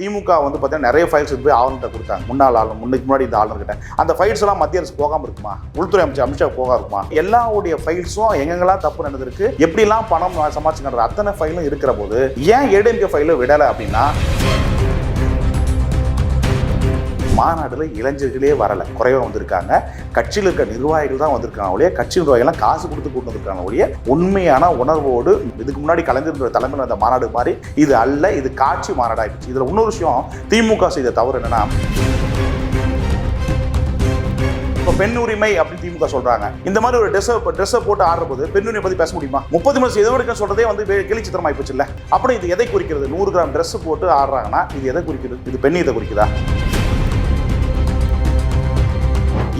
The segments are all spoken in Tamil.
திமுக வந்து பார்த்தீங்கன்னா நிறைய ஃபைல்ஸ் போய் ஆளுநர்கிட்ட கொடுத்தாங்க. முன்னாள் ஆளுநர் முன்னுக்கு முன்னாடி இந்த ஆளுநர்கிட்ட. அந்த ஃபைல்ஸ் எல்லாம் மத்திய அரசு போகாமல் இருக்குமா? உள்துறை அமைச்சர் அமித்ஷா போகாம இருக்குமா? எல்லாவுடைய ஃபைல்ஸும் எங்கெங்கெல்லாம் தப்பு நடந்திருக்கு? எப்படிலாம் பணம் சமாளிச்சுக்கிற அத்தனை ஃபைலும் இருக்கிற போது ஏன் ஏடிஎம்கே ஃபைலும் விடலை அப்படின்னா மாநாட்டில் இளைஞர்களே வரலை. குறைவாக வந்திருக்காங்க. கட்சியில் இருக்க நிர்வாகிகள் தான் வந்திருக்காங்க ஒழிய கட்சி நிர்வாகிகள்லாம் காசு கொடுத்து கொண்டு வந்திருக்காங்க ஒழிய உண்மையான உணர்வோடு இதுக்கு முன்னாடி கலைஞர் தலைமையில் அந்த மாநாடு மாதிரி இது அல்ல இது காட்சி மாநாடாகிடுச்சு இதில் இன்னொரு விஷயம் திமுக செய்த தவறு என்னன்னா இப்போ பெண் உரிமை அப்படின்னு திமுக சொல்றாங்க. இந்த மாதிரி ஒரு ட்ரெஸ் ட்ரெஸ்ஸை போட்டு ஆடுற போது பெண் உரிமை பத்தி பேச முடியுமா? முப்பது மணி எது வரைக்கும் சொல்றதே வந்து வே- கேலி சித்திரமாய் போச்சு இல்ல அப்புறம் இது எதை குறிக்கிறது? நூறு கிராம் ட்ரெஸ் போட்டு ஆடுறாங்கன்னா இது எதை குறிக்கிறது? இது பெண்ணியத்தை குறிக்குதா?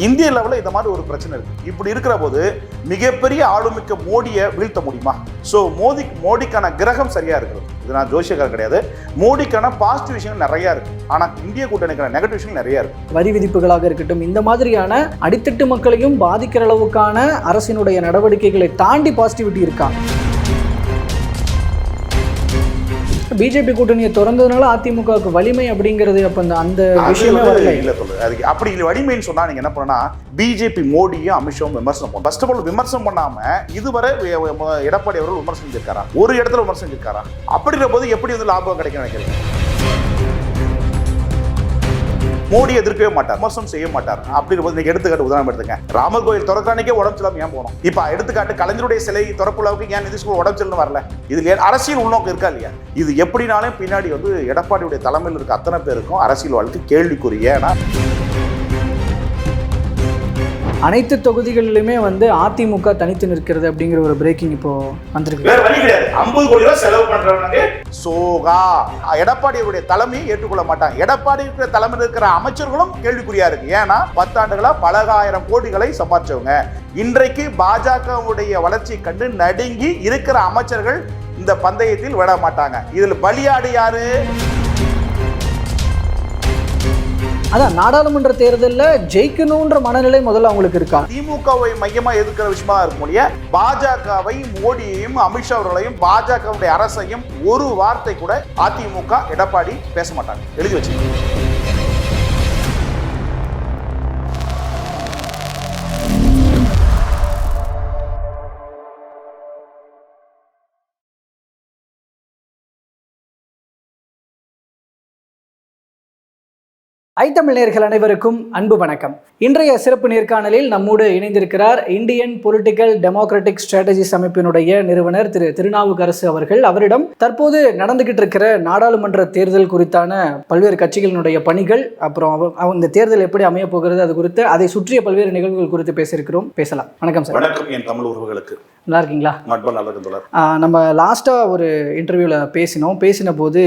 இந்திய லெவலில் இந்த மாதிரி ஒரு பிரச்சனை இருக்கு. இப்படி இருக்கிற போது மிகப்பெரிய ஆளுமிக்க மோடியை வீழ்த்த முடியுமா? ஸோ மோடி மோடிக்கான கிரகம் சரியா இருக்குது. இது நான் ஜோசியக்காரர் கிடையாது. மோடிக்கான பாசிட்டிவ் விஷயங்கள் நிறைய இருக்கு. ஆனால் இந்திய கூட்டணிக்கான நெகட்டிவ் விஷயங்கள் நிறைய இருக்கு. வரி விதிப்புகளாக இருக்கட்டும் இந்த மாதிரியான அடித்தட்டு மக்களையும் பாதிக்கிற அளவுக்கான அரசினுடைய நடவடிக்கைகளை தாண்டி பாசிட்டிவிட்டி இருக்காங்க பிஜேபி கூட்டணியை திறந்ததுனால அதிமுகவுக்கு வலிமை அப்படிங்கிறது அப்ப அந்த அந்த விஷயமே வரல. இல்ல சொல்லு அதுக்கு அப்படி இல்லை வலிமைன்னு சொன்னா நீங்க என்ன பண்ணா பிஜேபி மோடியும் அமித்ஷாவும் விமர்சனம் பண்ணும் ஃபர்ஸ்ட் ஆஃப் ஆல் விமர்சனம் பண்ணாம இதுவரை எடப்பாடி அவர்கள் விமர்சனம் செஞ்சிருக்காரா? ஒரு இடத்துல விமர்சனம் செஞ்சிருக்காரா? அப்படிங்கிற போது எப்படி வந்து லாபம் கிடைக்கும் நினைக்கிறீங்க? மோடி எதிர்க்கவே மாட்டார் விமர்சனம் செய்ய மாட்டார். அப்படின்னு போது எடுத்துக்காட்டு உதாரணம் எடுத்துங்க ராமர் கோயில் திறக்கானிக்கே உடம்பு சொல்லாம ஏன் போனோம்? இப்ப எடுத்துக்காட்டு கலைஞருடைய சிலை திறப்புலாவுக்கு ஏன் நிதிஷ்குமார் உடம்பு செல்லுன்னு வரல? இது அரசியல் உள்நோக்கம் இருக்கா இல்லையா? இது எப்படினாலும் பின்னாடி வந்து எடப்பாடியுடைய தலைமையில் இருக்க அத்தனை பேருக்கும் அரசியல் வாழ்க்கை கேள்விக்குறி. ஏன்னா அனைத்து தொகுதிகளிலுமே வந்து அதிமுக தனித்து நிற்கிறது அப்படிங்கிற ஒரு பிரேக்கிங் இப்போ வந்திருக்கு. வேற வழி கிடையாது. ஐம்பது கோடி ரூபாய் செலவு பண்றவனுக்கு சோகா. எடப்பாடியுடைய தலைமையை ஏற்றுக்கொள்ள மாட்டாங்க. எடப்பாடி இருக்கிற தலைமையில் இருக்கிற அமைச்சர்களும் கேள்விக்குறியா இருக்கு. ஏன்னா பத்தாண்டுகளா பலகாயிரம் கோடிகளை சம்பாதிச்சவங்க இன்றைக்கு பாஜகவுடைய வளர்ச்சியை கண்டு நடுங்கி இருக்கிற அமைச்சர்கள் இந்த பந்தயத்தில் விட மாட்டாங்க. இதில் பலியாடு யாரு? அதான் நாடாளுமன்ற தேர்தலில் ஜெயிக்கணுன்ற மனநிலை முதல்ல அவங்களுக்கு இருக்கா? திமுகவை மையமாக எதிர்க்கிற விஷயமா இருக்க முடிய பாஜகவை மோடியையும் அமித்ஷா அவர்களையும் பாஜகவுடைய அரசையும் ஒரு வார்த்தை கூட அதிமுக எடப்பாடி பேச மாட்டாங்க. எழுதி வச்சுக்கோங்க ஐத்தமிழ் நேர்கள் அனைவருக்கும் அன்பு வணக்கம். இன்றைய சிறப்பு நேர்காணலில் நம்மோடு இணைந்திருக்கிறார் இந்தியன் பொலிட்டிக்கல் டெமோக்ராட்டிக் ஸ்ட்ராட்டஜிஸ் அமைப்பினுடைய நிறுவனர் திரு திருநாவுக்கரசு அவர்கள். அவரிடம் தற்போது நடந்துகிட்டு இருக்கிற நாடாளுமன்ற தேர்தல் குறித்தான பல்வேறு கட்சிகளினுடைய பணிகள் அப்புறம் அவ- இந்த தேர்தல் எப்படி அமைய போகிறது அது குறித்து அதை சுற்றிய பல்வேறு நிகழ்வுகள் குறித்து பேசியிருக்கிறோம். பேசலாம். வணக்கம் சார். வணக்கம் என் தமிழ் உறவுகளுக்கு. நல்லா இருக்கீங்களா நம்ம லாஸ்ட்டாக ஒரு இன்டர்வியூவில் பேசினோம். பேசின போது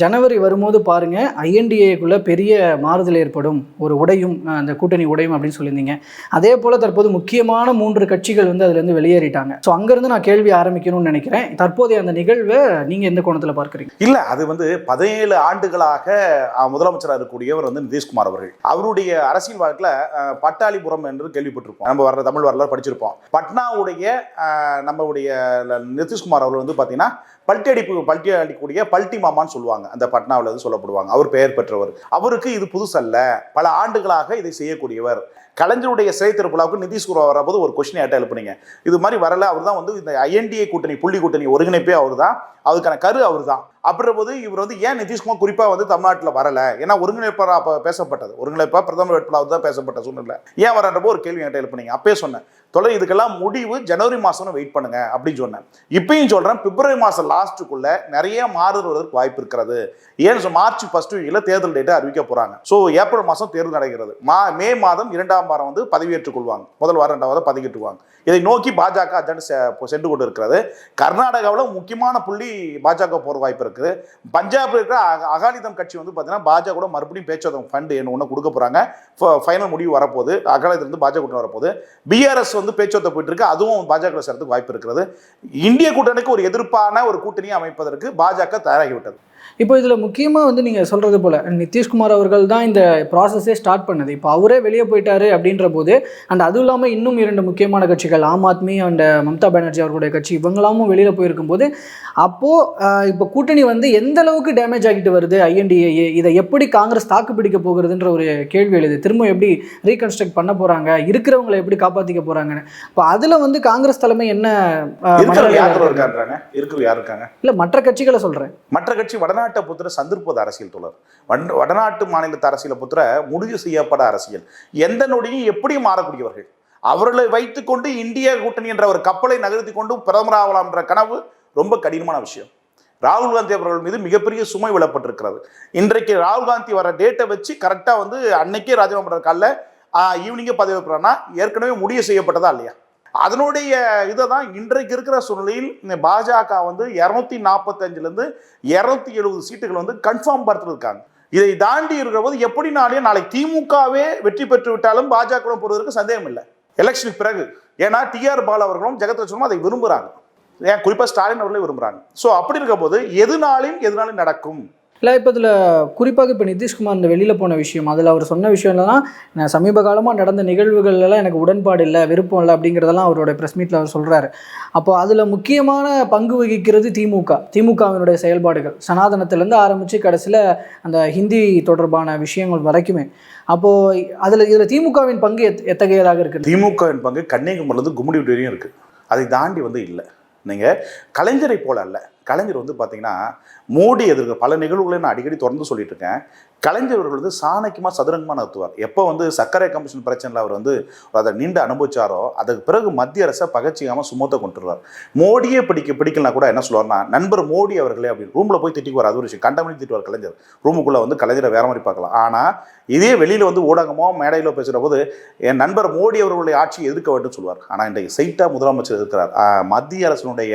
ஜனவரி வரும்போது பாருங்க ஐஎன்டிஏக்குள்ளே பெரிய மாறுதல் ஏற்படும். ஒரு உடையும் அந்த கூட்டணி உடையும் அப்படின்னு சொல்லியிருந்தீங்க. அதே போல் தற்போது முக்கியமான மூன்று கட்சிகள் வந்து அதுலேருந்து வெளியேறிட்டாங்க. ஸோ அங்கேருந்து நான் கேள்வி ஆரம்பிக்கணும்னு நினைக்கிறேன். தற்போதைய அந்த நிகழ்வை நீங்கள் எந்த கோணத்தில் பார்க்குறீங்க? இல்ல அது வந்து பதினேழு ஆண்டுகளாக முதலமைச்சராக இருக்கக்கூடியவர் வந்து நிதிஷ்குமார் அவர்கள். அவருடைய அரசியல் வாழ்க்கையில பட்டாளிபுரம் என்று கேள்விப்பட்டிருப்போம். நம்ம வர்ற தமிழ் வரலாறு படிச்சிருப்போம். பட்னாவுடைய நம்மளுடைய நிதிஷ்குமார் அவர்கள் வந்து பார்த்தீங்கன்னா பல்ட்டி அடிப்பு பல்ட்டி அடிக்கக்கூடிய பல்ட்டி மாமான்னு சொல்லுவாங்க. அந்த பட்னாவில் வந்து சொல்லப்படுவாங்க. அவர் பெயர் பெற்றவர். அவருக்கு இது புதுசல்ல பல ஆண்டுகளாக இதை செய்யக்கூடியவர். கலைஞருடைய சிறை திருப்பலாவுக்கு நிதிஷ்குமார் வரபோது ஒரு கொஸ்டின் ஏட்ட எழுப்புனீங்க. இது மாதிரி வரல. அவர் தான் வந்து இந்த ஐஎன்டிஏ கூட்டணி புள்ளி கூட்டணி ஒருங்கிணைப்பே அவர் தான். அதுக்கான கரு அவர் தான். அப்படின்ற போது இவர் வந்து ஏன் நிதிஷ்குமார் குறிப்பாக வந்து தமிழ்நாட்டில் வரல? ஏன்னா ஒருங்கிணைப்பாளர் அப்போ பேசப்பட்டது. ஒருங்கிணைப்பா பிரதமர் வேட்பாளர் தான் பேசப்பட்ட சூழ்நிலை ஏன் வரன்றப்போ ஒரு கேள்வி என்கிட்ட எழுப்புனீங்க. அப்பயே சொன்னேன். தொடர் இதுக்கெல்லாம் முடிவு ஜனவரி மாதம்னு வெயிட் பண்ணுங்க அப்படின்னு சொன்னேன். இப்பயும் சொல்கிறேன் பிப்ரவரி மாதம் லாஸ்ட்டுக்குள்ள நிறைய மாறுவதற்கு வாய்ப்பு இருக்கிறது. ஏன்னு மார்ச் ஃபர்ஸ்ட் வீக்கில் தேர்தல் டேட்டை அறிவிக்க போகிறாங்க ஸோ ஏப்ரல் மாதம் தேர்தல் நடக்கிறது மா மே மாதம் இரண்டாம் வாரம் வந்து பதவியேற்றுக் கொள்வாங்க. முதல் வாரம் ரெண்டாம் வாரம் பதவியேற்றுக்குவாங்க இதை நோக்கி பாஜக அஜெண்ட் செ- சென்று கொண்டு இருக்கிறது கர்நாடகாவில் முக்கியமான புள்ளி பாஜக போகிற வாய்ப்பு இருக்குது. பஞ்சாபில் இருக்கிற அக- அகாலிதம் கட்சி வந்து பார்த்தீங்கன்னா பாஜக கூட மறுபடியும் பேச்சுவார்த்தை ஃபண்டு என்ன ஒன்று கொடுக்க போகிறாங்க ஃபைனல் முடிவு வரப்போகுது. அகாலிதத்துலேருந்து பாஜக கூட்டணி வரப்போகுது. பிஆர்எஸ் வந்து பேச்சுவார்த்தை போயிட்டு இருக்கு அதுவும் பாஜக சேர்றதுக்கு வாய்ப்பு இருக்கிறது. இந்திய கூட்டணிக்கு ஒரு எதிர்ப்பான ஒரு கூட்டணியை அமைப்பதற்கு பாஜக தயாராகிவிட்டது. இப்போ இதில் முக்கியமாக வந்து நீங்கள் சொல்கிறது போல் நிதிஷ்குமார் அவர்கள் தான் இந்த ப்ராசஸே ஸ்டார்ட் பண்ணது. இப்போ அவரே வெளியே போயிட்டாரு அப்படின்ற போது அண்ட் அதுவும் இல்லாமல் இன்னும் இரண்டு முக்கியமான கட்சிகள் ஆம் ஆத்மி அண்ட் மம்தா பானர்ஜி அவர்களுடைய கட்சி இவங்களாமும் வெளியில் போயிருக்கும்போது அப்போது இப்போ கூட்டணி வந்து எந்த அளவுக்கு டேமேஜ் ஆகிட்டு வருது? ஐஎன்டிஏ இதை எப்படி காங்கிரஸ் தாக்கு பிடிக்க போகிறதுன்ற ஒரு கேள்வி எழுது. திரும்ப எப்படி ரீகன்ஸ்ட்ரக்ட் பண்ண போகிறாங்க இருக்கிறவங்களை எப்படி காப்பாற்றிக்க போகிறாங்கன்னு இப்போ அதில் வந்து காங்கிரஸ் தலைமை என்ன இருக்கிற யார் இருக்காங்க? இருக்கிற யார் இருக்காங்க? இல்லை மற்ற கட்சிகளை சொல்கிறேன் மற்ற கட்சி வடநாட்டை புத்திர சந்திருப்பது அரசியல் தொடர். வன் வடநாட்டு மாநிலத்து அரசியலை புத்திர முடிவு செய்யப்பட அரசியல். எந்த நொடியும் எப்படி மாறக்கூடியவர்கள்? அவர்களை வைத்துக்கொண்டு இந்திய கூட்டணி என்ற ஒரு கப்பலை நகர்த்தி கொண்டு பிரதமராகலாம் என்ற கனவு ரொம்ப கடினமான விஷயம். ராகுல் காந்தி அவர்கள் மீது மிகப்பெரிய சுமை விழப்பட்டிருக்கிறது. இன்றைக்கு ராகுல் காந்தி வர டேட்டை வச்சு கரெக்டாக வந்து அன்னைக்கே ராஜினாமா பண்ணுற காலைல ஈவினிங்கே பதவி வைக்கிறான்னா ஏற்கனவே முடிவு செய்யப்பட்டதா இல்லையா? அதனுடைய இதை தான் இன்றைக்கு இருக்கிற சூழ்நிலையில் இந்த பாஜக வந்து இரநூத்தி நாற்பத்தஞ்சிலேருந்து இரநூத்தி எழுபது சீட்டுகள் வந்து கன்ஃபார்ம் பார்த்துருக்காங்க இதை தாண்டி இருக்கிற போது நாளையும் நாளை திமுகவே வெற்றி பெற்று விட்டாலும் பாஜக போடுவதற்கு சந்தேகம் இல்லை. எலெக்ஷனுக்கு பிறகு ஏன்னா டிஆர் பால் அவர்களும் ஜெகத்ரட்சனும் அதை விரும்புகிறாங்க ஏன் குறிப்பாக ஸ்டாலின் அவர்களே விரும்புகிறாங்க ஸோ அப்படி இருக்க போது எதுனாலும் எதுனாலும் நடக்கும்? இல்லை இப்போ இதில் குறிப்பாக இப்போ நிதிஷ்குமார் இந்த வெளியில் போன விஷயம் அதில் அவர் சொன்ன விஷயம் என்னன்னா நான் சமீப காலமாக நடந்த நிகழ்வுகள்லாம் எனக்கு உடன்பாடு இல்லை விருப்பம் இல்லை அப்படிங்கிறதெல்லாம் அவரோட ப்ரெஸ் மீட்டில் அவர் சொல்கிறாரு அப்போ அதில் முக்கியமான பங்கு வகிக்கிறது திமுக திமுகவினுடைய செயல்பாடுகள். சனாதனத்திலேருந்து ஆரம்பித்து கடைசியில் அந்த ஹிந்தி தொடர்பான விஷயங்கள் வரைக்குமே. அப்போது அதில் இதில் திமுகவின் பங்கு எத் எத்தகையதாக இருக்குது? திமுகவின் பங்கு கன்னியாகுமரிலேருந்து கும்முடி வரையும் இருக்குது அதை தாண்டி வந்து இல்லை. நீங்கள் கலைஞரை போல அல்ல. கலைஞர் வந்து பார்த்தீங்கன்னா மோடி எதிர்க்க பல நிகழ்வுகளை நான் அடிக்கடி தொடர்ந்து சொல்லிட்டு இருக்கேன். கலைஞர்கள் வந்து சாணக்கியமாக சதுரங்கமாக நடத்துவார் எப்போ வந்து சர்க்கரை கமிஷன் பிரச்சனையில் அவர் வந்து அதை நீண்டு அனுபவிச்சாரோ அதுக்கு பிறகு மத்திய அரசை பகச்சிக்காமல் சுமத்த கொண்டுருவார். மோடியே பிடிக்க பிடிக்கலாம் கூட என்ன சொல்லுவார்னா நண்பர் மோடி அவர்களே அப்படின்னு ரூமில் போய் திட்டிக்குவார். அது ஒரு விஷயம். கண்டமணி திட்டுவார் கலைஞர். ரூமுக்குள்ளே வந்து கலைஞரை வேற மாதிரி பார்க்கலாம். ஆனால் இதே வெளியில் வந்து ஊடகமோ மேடையிலோ பேசுகிற போது என் நண்பர் மோடி அவர்களுடைய ஆட்சியை எதிர்க்க வேண்டும் சொல்வார் ஆனால் இன்றைக்கு சைட்டாக முதலமைச்சர் இருக்கிறார். மத்திய அரசினுடைய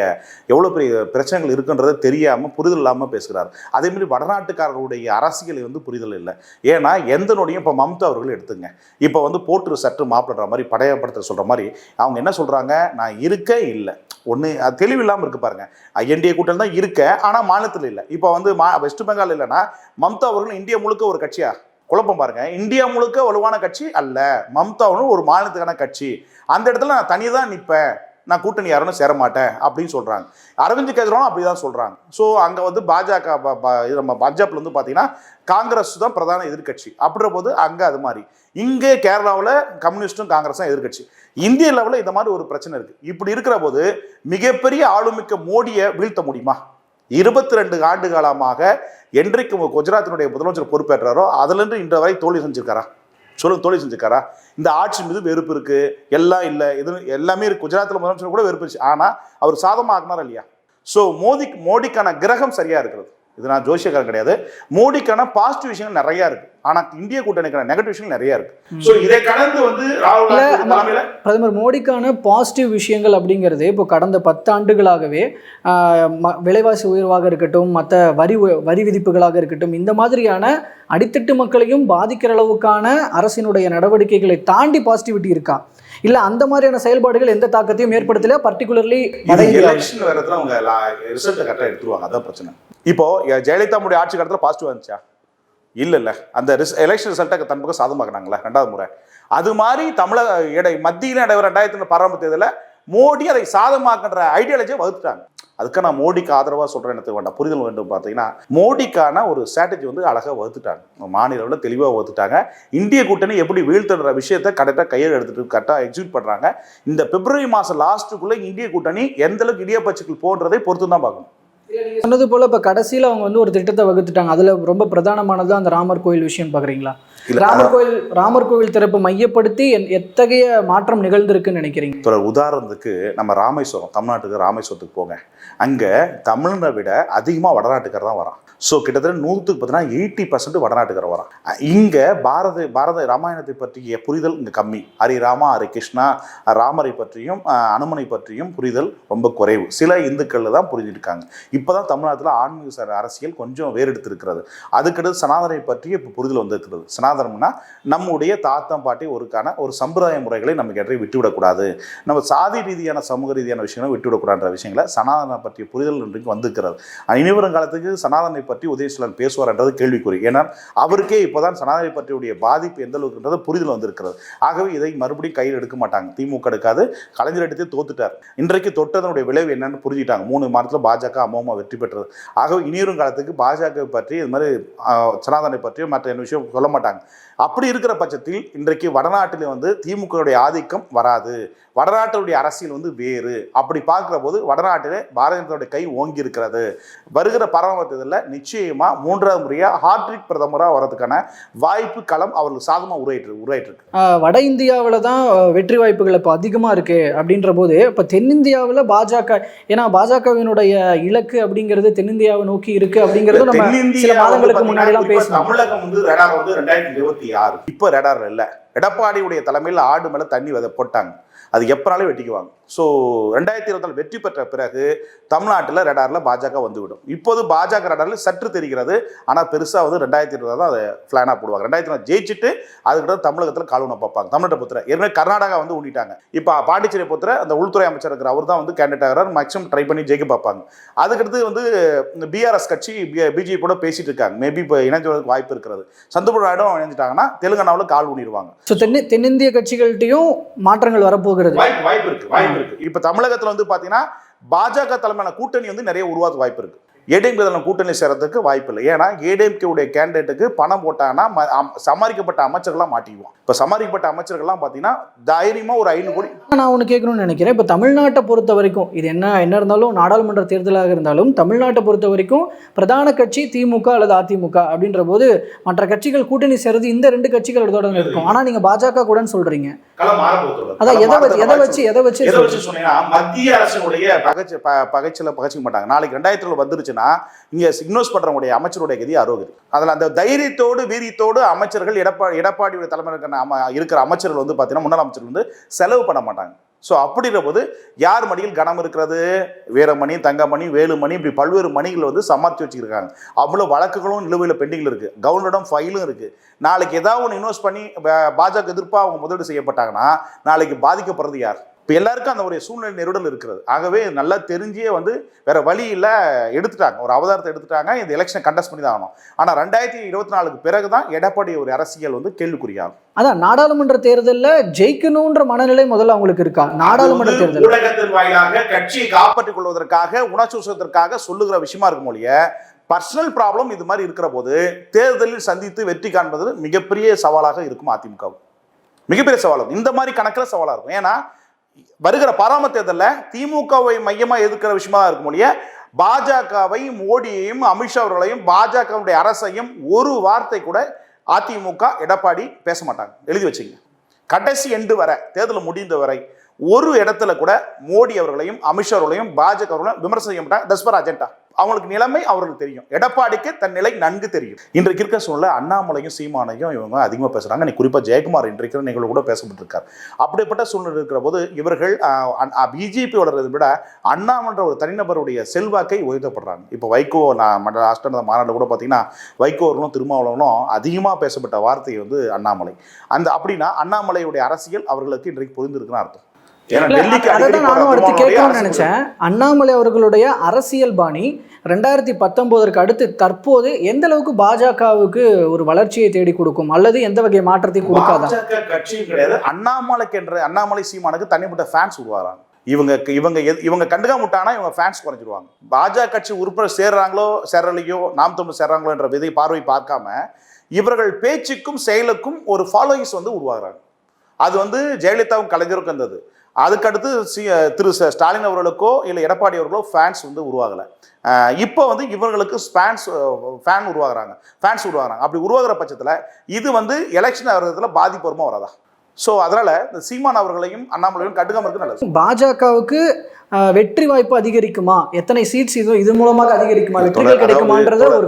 எவ்வளோ பெரிய பிரச்சனைகள் இருக்குன்றதை தெரியாமல் புரிதல் இல்லாமல் பேசுகிறார். அதே மாதிரி வடநாட்டுக்காரர்களுடைய அரசியலை வந்து புரிதல் இல்லை. ஏன்னா எந்த நொடியும் இப்போ மம்தா அவர்கள் எடுத்துங்க. இப்போ வந்து போட்டு சற்று மாப்பிடுற மாதிரி படையப்படுத்த சொல்கிற மாதிரி அவங்க என்ன சொல்கிறாங்க நான் இருக்க இல்லை. ஒன்று அது தெளிவு இல்லாமல் இருக்கு பாருங்க. ஐஎன்டிஏ கூட்டணி தான் இருக்க ஆனால் மாநிலத்தில் இல்லை. இப்போ வந்து மா வெஸ்ட் பெங்கால் இல்லைன்னா மம்தா அவர்கள் இந்தியா முழுக்க ஒரு கட்சியா? குழப்பம் பாருங்க. இந்தியா முழுக்க வலுவான கட்சி அல்ல. மம்தாவும் ஒரு மாநிலத்துக்கான கட்சி. அந்த இடத்துல நான் தனியாக தான் நிற்பேன். நான் கூட்டணி யாரும் சேர மாட்டேன் அப்படின்னு சொல்கிறாங்க அரவிந்த் கெஜ்ரிவாலும் அப்படி தான் சொல்கிறாங்க ஸோ அங்கே வந்து பாஜக ப- ப- நம்ம பஞ்சாப்ல வந்து பார்த்தீங்கன்னா காங்கிரஸ் தான் பிரதான எதிர்க்கட்சி. அப்படின்ற போது அங்கே அது மாதிரி. இங்கே கேரளாவில் கம்யூனிஸ்ட்டும் காங்கிரஸும் எதிர்க்கட்சி. இந்திய லெவலில் இந்த மாதிரி ஒரு பிரச்சனை இருக்குது இப்படி இருக்கிற போது மிகப்பெரிய ஆளுமிக்க மோடியை வீழ்த்த முடியுமா? இருபத்தி ரெண்டு ஆண்டு காலமாக என்றைக்கு குஜராத்தினுடைய முதலமைச்சர் பொறுப்பேற்றாரோ அதுலேருந்து இன்று வரை தோல்வி செஞ்சிருக்காரா? சொல்லுங்க தோல்வி செஞ்சிருக்காரா? இந்த ஆட்சி மீது வெறுப்பு இருக்கு. எல்லாம் இல்லை. எது எல்லாமே இருக்கு. குஜராத்தில் முதலமைச்சர் கூட வெறுப்பு இருந்துச்சு. ஆனால் அவர் சாதமாக்குனாரா இல்லையா? ஸோ மோடி மோடிக்கான கிரகம் சரியா இருக்கிறது. இது நான் ஜோசியக்காரன் கிடையாது. மோடிக்கான பாசிட்டிவ் விஷயங்கள் நிறைய இருக்கு. ஆனா இந்திய கூட்டணிக்கான நெகட்டிவ் விஷயங்கள் நிறைய இருக்கு. ஸோ இதை கடந்து வந்து ராகுல் பிரதமர் மோடிக்கான பாசிட்டிவ் விஷயங்கள் அப்படிங்கிறது இப்போ கடந்த பத்து ஆண்டுகளாகவே விலைவாசி உயர்வாக இருக்கட்டும் மற்ற வரி வரி விதிப்புகளாக இருக்கட்டும் இந்த மாதிரியான அடித்தட்டு மக்களையும் பாதிக்கிற அளவுக்கான அரசினுடைய நடவடிக்கைகளை தாண்டி பாசிட்டிவிட்டி இருக்கா? இல்ல அந்த மாதிரியான செயல்பாடுகள் எந்த தாக்கத்தையும் ஏற்படுத்தல பர்டிகுலர்லி எலெக்ஷன் நேரத்தில் அவங்க ரிசல்ட்டை கரெக்டாக எடுத்துருவாங்க. அதான் பிரச்சனை. இப்போ எ- ஜெயலலிதாவுடைய ஆட்சி காலத்தில் பாசிட்டிவ் வந்துச்சா இல்ல இல்ல அந்த ரிஸ் எலெக்ஷன் ரிசல்ட்டை தன் பக்கம் சாதமாக்குனாங்களா ரெண்டாவது முறை. அது மாதிரி தமிழக இடை மத்தியில் நடைபெற ரெண்டாயிரத்தி தேர்தலில் மோடி அதை சாதமாக்குன்ற ஐடியாலஜியை வகுத்துட்டாங்க. அதுக்காக நான் மோடிக்கு ஆதரவாக சொல்கிறேன் எனக்கு வேண்டாம். புரிதல் வேண்டும் பார்த்தீங்கன்னா மோடிக்கான ஒரு ஸ்ட்ராட்டஜி வந்து அழகாக வகுத்துட்டாங்க. மாநில அளவில் தெளிவாக வகுத்துட்டாங்க. இந்திய கூட்டணி எப்படி வீழ்த்துன்ற விஷயத்தை கரெக்டாக கையில் எடுத்துட்டு கரெக்டாக எக்ஸிக்யூட் பண்ணுறாங்க இந்த பிப்ரவரி மாதம் லாஸ்ட்டுக்குள்ளே இந்திய கூட்டணி எந்த அளவுக்கு இடியப்பச்சுக்கள் போன்றதை பொறுத்து தான் பார்க்கணும் சொன்னது போல இப்போ கடைசியில் அவங்க வந்து ஒரு திட்டத்தை வகுத்துட்டாங்க. அதில் ரொம்ப பிரதானமானது அந்த ராமர் கோயில் விஷயம் பார்க்குறீங்களா ராமர் கோயில் ராமர் கோவில் திறப்பு மையப்படுத்தி எத்தகைய மாற்றம் நிகழ்ந்திருக்குன்னு நினைக்கிறீங்க? உதாரணத்துக்கு நம்ம ராமேஸ்வரம் தமிழ்நாட்டுக்கு ராமேஸ்வரத்துக்கு போங்க. அங்கே தமிழனை விட அதிகமாக வடநாட்டுக்காரர் தான் வரான். ஸோ கிட்டத்தட்ட நூற்றுக்கு பார்த்தீங்கன்னா எயிட்டி பர்சன்ட் வடநாட்டுக்கார வரான். இங்கே பாரத பாரத ராமாயணத்தை பற்றிய புரிதல் இங்கே கம்மி. ஹரி ராமா ஹரி கிருஷ்ணா ராமரை பற்றியும் அனுமனை பற்றியும் புரிதல் ரொம்ப குறைவு. சில இந்துக்களில் தான் புரிஞ்சிருக்காங்க. இப்போ தான் தமிழ்நாட்டில் ஆன்மீக ச- அரசியல் கொஞ்சம் வேறெடுத்திருக்கிறது. அதுக்கடுத்து சனாதனை பற்றி இப்போ புரிதல் வந்திருக்கிறது. சனாதனம்னா நம்முடைய தாத்தம் பாட்டி ஒருக்கான ஒரு சம்பிரதாய முறைகளை நமக்கு எதை விட்டுவிடக்கூடாது. நம்ம சாதி ரீதியான சமூக ரீதியான விஷயங்களை விட்டுவிடக்கூடாதுன்ற விஷயங்களை சனாதனம் பற்றிய புரிதல் இன்றைக்கு வந்திருக்கிறது. இனிவரும் காலத்துக்கு சனாதனை பற்றி உதயசீலன் பேசுவார்ன்றது கேள்விக்குறி. ஏன்னா அவருக்கே இப்போதான் சனாதனை பற்றியுடைய பாதிப்பு எந்த அளவுக்குன்றது புரிதல் வந்திருக்கிறது. ஆகவே இதை மறுபடியும் கையில் எடுக்க மாட்டாங்க. திமுக எடுக்காது. கலைஞர் எடுத்து தோத்துட்டார். இன்றைக்கு தொட்டதனுடைய விளைவு என்னன்னு புரிஞ்சுட்டாங்க மூணு மாதத்தில் பாஜக அமோமா வெற்றி பெற்றது. ஆகவே இனியும் காலத்துக்கு பாஜக பற்றி இது மாதிரி சனாதனை பற்றியும் மற்ற என்ன விஷயம் சொல்ல மாட்டாங்க. அப்படி இருக்கிற பட்சத்தில் இன்றைக்கு வடநாட்டில் வந்து திமுகவுடைய ஆதிக்கம் வராது. வடநாட்டுடைய அரசியல் வந்து வேறு. அப்படி பார்க்குற போது வடநாட்டிலே பாரதிய ஜனதாவுடைய கை ஓங்கி இருக்கிறது. வருகிற பராமரித்ததில் நிச்சயமா மூன்றாவது முறையாக ஹார்ட்ரிக் பிரதமராக வரதுக்கான வாய்ப்பு களம் அவர்களுக்கு சாதமாக உருவாயிட்டு உருவாயிட்டு இருக்கு வட இந்தியாவில் தான் வெற்றி வாய்ப்புகள் இப்போ அதிகமாக இருக்கு அப்படின்ற போது இப்போ தென்னிந்தியாவில் பாஜக ஏன்னா பாஜகவினுடைய இலக்கு அப்படிங்கிறது தென்னிந்தியாவை நோக்கி இருக்கு அப்படிங்கிறது நம்ம சில மாதங்களுக்கு இப்ப பேசணும் தமிழகம் வந்து ரெண்டாயிரத்தி இருபத்தி ஆறு. இப்போ ரேடார் இல்லை. எடப்பாடியுடைய தலைமையில் ஆடு மேல தண்ணி விதை போட்டாங்க. அது எப்பனாலும் வெட்டிக்குவாங்க. ஸோ ரெண்டாயிரத்தி இருபத்தி வெற்றி பெற்ற பிறகு தமிழ்நாட்டில் ரேடாரில் பாஜக வந்துவிடும். இப்போது பாஜக ரேடாரில் சற்று தெரிகிறது. ஆனால் பெருசாக வந்து ரெண்டாயிரத்தி இருபது தான் அதை பிளானாக போடுவாங்க. ரெண்டாயிரத்தி இருபது ஜெயிச்சுட்டு அதுக்கிட்ட தமிழகத்தில் காலூன பார்ப்பாங்க. தமிழ்நாட்டை பொறுத்தர ஏற்கனவே கர்நாடகா வந்து ஊட்டிட்டாங்க இப்போ பாண்டிச்சேரியை பொறுத்தர அந்த உள்துறை அமைச்சர் இருக்கிற அவர் தான் வந்து கேண்டிடேட் ஆகிறார். மேக்ஸிமம் ட்ரை பண்ணி ஜெயிக்க பார்ப்பாங்க. அதுக்கடுத்து வந்து பிஆர்எஸ் கட்சி பிஜேபி கூட பேசிட்டு இருக்காங்க. மேபி இப்போ இணைஞ்சதுக்கு வாய்ப்பு இருக்கிறது. சந்தர்ப நாயுடும் இணைஞ்சிட்டாங்கன்னா தெலுங்கானாவில் கால் ஊனிடுவாங்க. ஸோ தென்னி தென்னிந்திய கட்சிகள்கிட்டையும் மாற்றங்கள் வரப்போகிறது. வாய்ப்பு வாய்ப்பு இருக்கு. வாய்ப்பு இருக்கு. இப்போ தமிழகத்தில் வந்து பார்த்தீங்கன்னா பாஜக தலைமையான கூட்டணி வந்து நிறைய உருவாக்க வாய்ப்பு இருக்கு. ஏடிஎம்கே கூட்டணி சேரத்துக்கு வாய்ப்பு இல்லை ஏன்னா ஏடிஎம்கே உடைய கேண்டிடேட்டுக்கு பணம் போட்டாங்கன்னா சமாளிக்கப்பட்ட அமைச்சர்கள்லாம் மாட்டிக்குவோம் இப்போ சமாளிக்கப்பட்ட அமைச்சர்கள்லாம் பார்த்தீங்கன்னா தைரியமாக ஒரு ஐநூறு கோடி நான் ஒன்று கேட்கணும்னு நினைக்கிறேன். இப்போ தமிழ்நாட்டை பொறுத்த வரைக்கும் இது என்ன என்ன இருந்தாலும் நாடாளுமன்ற தேர்தலாக இருந்தாலும் தமிழ்நாட்டை பொறுத்த வரைக்கும் பிரதான கட்சி திமுக அல்லது அதிமுக அப்படின்ற போது மற்ற கட்சிகள் கூட்டணி சேர்றது இந்த ரெண்டு கட்சிகளோட இருக்கும். ஆனால் நீங்கள் பாஜக கூடன்னு மாறப்போகுது அதான் எதை வச்சு எதை வச்சு எதை வச்சு மத்திய அரசினுடைய பகச்சு பகைச்சில பகச்சிக்க மாட்டாங்க. நாளைக்கு ரெண்டாயிரத்துல இருந்துச்சுன்னா இங்க இன்வெஸ்ட் பண்ணுறவங்களுடைய அமைச்சருடைய கதி அரோகதி. அதில் அந்த தைரியத்தோடு வீரியத்தோடு அமைச்சர்கள் எடப்பாடி எடப்பாடியுடைய தலைமையில் இருக்கிற அம இருக்கிற அமைச்சர்கள் வந்து பார்த்தீங்கன்னா முன்னாள் அமைச்சர்கள் வந்து செலவு பண்ண மாட்டாங்க. ஸோ அப்படிங்கிற போது யார் மணியில் கனம் இருக்கிறது? வீரமணி தங்கமணி வேலுமணி இப்படி பல்வேறு மணிகள் வந்து சமர்த்தி வச்சுருக்காங்க. அவ்வளோ வழக்குகளும் நிலுவையில் பெண்டிங்கில் இருக்குது கவர்னரிடம் ஃபைலும் இருக்குது நாளைக்கு ஏதாவது ஒன்று இன்வெஸ்ட் பண்ணி பாஜக எதிர்ப்பாக அவங்க முதலீடு செய்யப்பட்டாங்கன்னா நாளைக்கு பாதிக்கப்படுறது யார்? இப்போ எல்லாருக்கும் அந்த ஒரு சூழ்நிலை நெருடல் இருக்கிறது. ஆகவே நல்லா தெரிஞ்சே வந்து வேற வழி இல்லை எடுத்துட்டாங்க. ஒரு அவதாரத்தை எடுத்துட்டாங்க. இந்த எலெக்ஷனை கண்டஸ்ட் பண்ணி தான் ஆகணும். ஆனால் ரெண்டாயிரத்தி இருபத்தி நாலுக்கு பிறகு தான் எடப்பாடி ஒரு அரசியல் வந்து கேள்விக்குறியாகும். அதான் நாடாளுமன்ற தேர்தலில் ஜெயிக்கணுன்ற மனநிலை முதல்ல அவங்களுக்கு இருக்கா? நாடாளுமன்ற தேர்தல் ஊடகத்தின் வாயிலாக கட்சியை காப்பாற்றிக் கொள்வதற்காக உணர்ச்சி சொல்லுகிற விஷயமா இருக்கும் ஒழிய பர்சனல் ப்ராப்ளம் இது மாதிரி இருக்கிற போது தேர்தலில் சந்தித்து வெற்றி காண்பது மிகப்பெரிய சவாலாக இருக்கும் அதிமுக மிகப்பெரிய சவாலாக இந்த மாதிரி கணக்கில் சவாலாக இருக்கும். ஏன்னா வருகிற பாராம தேர்தலில் திமுகவை மையமாக எதிர்க்கிற விஷயமா தான் இருக்கும் ஒழிய பாஜகவை மோடியையும் அமித்ஷா அவர்களையும் பாஜகவுடைய அரசையும் ஒரு வார்த்தை கூட அதிமுக எடப்பாடி பேச மாட்டாங்க. எழுதி வச்சுங்க. கடைசி எண்டு வரை தேர்தல் முடிந்த வரை ஒரு இடத்துல கூட மோடி அவர்களையும் அமித்ஷா அவர்களையும் பாஜக அவர்களையும் விமர்சனம் செய்ய மாட்டாங்க. தஸ்பர் அஜெண்டா அவங்களுக்கு நிலைமை அவர்களுக்கு தெரியும். எடப்பாடிக்கு தன் நிலை நன்கு தெரியும். இன்றைக்கு இருக்க சூழ்நிலை அண்ணாமலையும் சீமானையும் இவங்க அதிகமாக பேசுறாங்க. நீ குறிப்பாக ஜெயக்குமார் இன்றைக்கு நிகழ்வு கூட பேசப்பட்டிருக்கார். அப்படிப்பட்ட சூழ்நிலை இருக்கிற போது இவர்கள் பிஜேபி வளர்றதை விட அண்ணாமன்ற ஒரு தனிநபருடைய செல்வாக்கை உயர்த்தப்படுறாங்க. இப்போ வைகோ நான் மண்ட லாஸ்ட் மாநாடு கூட பார்த்தீங்கன்னா வைகோ அவர்களும் திருமாவளவனும் அதிகமாக பேசப்பட்ட வார்த்தை வந்து அண்ணாமலை. அந்த அப்படின்னா அண்ணாமலையுடைய அரசியல் அவர்களுக்கு இன்றைக்கு புரிந்திருக்குன்னு அர்த்தம். நானும் அடுத்து கேட்கணும்னு நினைச்சேன். அண்ணாமலை அவர்களுடைய அரசியல் பாணி ரெண்டாயிரத்தி பத்தொன்பதற்கு அடுத்து தற்போது எந்த அளவுக்கு பாஜகவுக்கு ஒரு வளர்ச்சியை தேடி கொடுக்கும்? அல்லது எந்த வகை மாற்றத்தை கொடுக்காதா? கட்சியும் கிடையாது. அண்ணாமலைக்கு என்ற அண்ணாமலை சீமானுக்கு தனிப்பட்ட ஃபேன்ஸ் உருவாகிறாங்க. இவங்க இவங்க இவங்க கண்டுக்காம விட்டானா இவங்க ஃபேன்ஸ் குறைஞ்சிருவாங்க. பாஜக கட்சி உறுப்பினர் சேர்றாங்களோ சேரலையோ நாம் தமிழ் சேர்றாங்களோ என்ற விதை பார்வை பார்க்காம இவர்கள் பேச்சுக்கும் செயலுக்கும் ஒரு ஃபாலோயிங்ஸ் வந்து உருவாகிறாங்க. அது வந்து ஜெயலலிதாவும் கலைஞருக்கும் இருந்தது. அதுக்கடுத்து சி திரு ஸ்டாலின் அவர்களுக்கோ இல்லை எடப்பாடி அவர்களோ ஃபேன்ஸ் வந்து உருவாகலை. இப்போ வந்து இவர்களுக்கு ஃபேன்ஸ் ஃபேன் உருவாகிறாங்க. ஃபேன்ஸ் உருவாகிறாங்க. அப்படி உருவாகிற பட்சத்தில் இது வந்து எலெக்ஷன் ஆகிறதுல பாதிப்பு வருமா வராதா? ஸோ அதனால் இந்த சீமான் அவர்களையும் அண்ணாமலையும் கண்டுக்காம இருக்கு நல்லது. பாஜகவுக்கு வெற்றி வாய்ப்பு அதிகரிக்குமா? எத்தனை சீட்ஸ் இது இது மூலமாக அதிகரிக்குமா? வெற்றிகள் கிடைக்குமான்றது ஒரு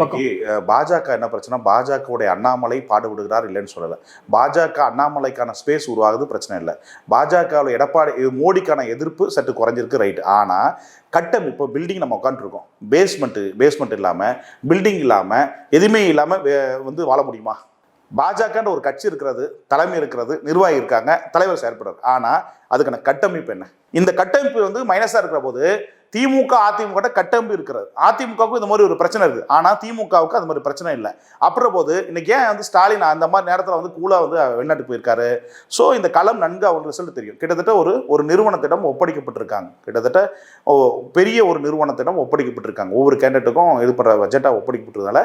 பக்கம். பாஜக என்ன பிரச்சனை? பாஜகவுடைய அண்ணாமலை பாடுபடுகிறார் இல்லைன்னு சொல்லலை. பாஜக அண்ணாமலைக்கான ஸ்பேஸ் உருவாகுது பிரச்சனை இல்லை. பாஜகவில் எடப்பாடி மோடிக்கான எதிர்ப்பு சற்று குறைஞ்சிருக்கு ரைட் ஆனால் கட்டமைப்பு பில்டிங் நம்ம உட்காந்துருக்கோம் பேஸ்மெண்ட்டு பேஸ்மெண்ட் இல்லாமல் பில்டிங் இல்லாமல் எதுவுமே இல்லாமல் வந்து வாழ முடியுமா? பாஜகன்ற ஒரு கட்சி இருக்கிறது தலைமை இருக்கிறது நிர்வாகி இருக்காங்க தலைவர் செயற்படுறாரு ஆனால் அதுக்கான கட்டமைப்பு என்ன? இந்த கட்டமைப்பு வந்து மைனஸாக இருக்கிற போது திமுக அதிமுக கட்டம்பு இருக்கிறது. அதிமுகவுக்கு இந்த மாதிரி ஒரு பிரச்சனை இருக்குது. ஆனால் திமுகவுக்கு அது மாதிரி பிரச்சனை இல்லை. அப்புறம் போது இன்னைக்கு ஏன் வந்து ஸ்டாலின் அந்த மாதிரி நேரத்தில் வந்து கூலாக வந்து வெளிநாட்டுக்கு போயிருக்காரு? ஸோ இந்த களம் நன்கு அவங்க ரிசல்ட் தெரியும். கிட்டத்தட்ட ஒரு ஒரு நிறுவனத்திடம் ஒப்படைக்கப்பட்டிருக்காங்க. கிட்டத்தட்ட ஓ, பெரிய ஒரு நிறுவனத்திடம் ஒப்படைக்கப்பட்டிருக்காங்க. ஒவ்வொரு கேண்டிடேட்டுக்கும் இது பண்ணுற பட்ஜெட்டாக ஒப்படைக்கப்பட்டதால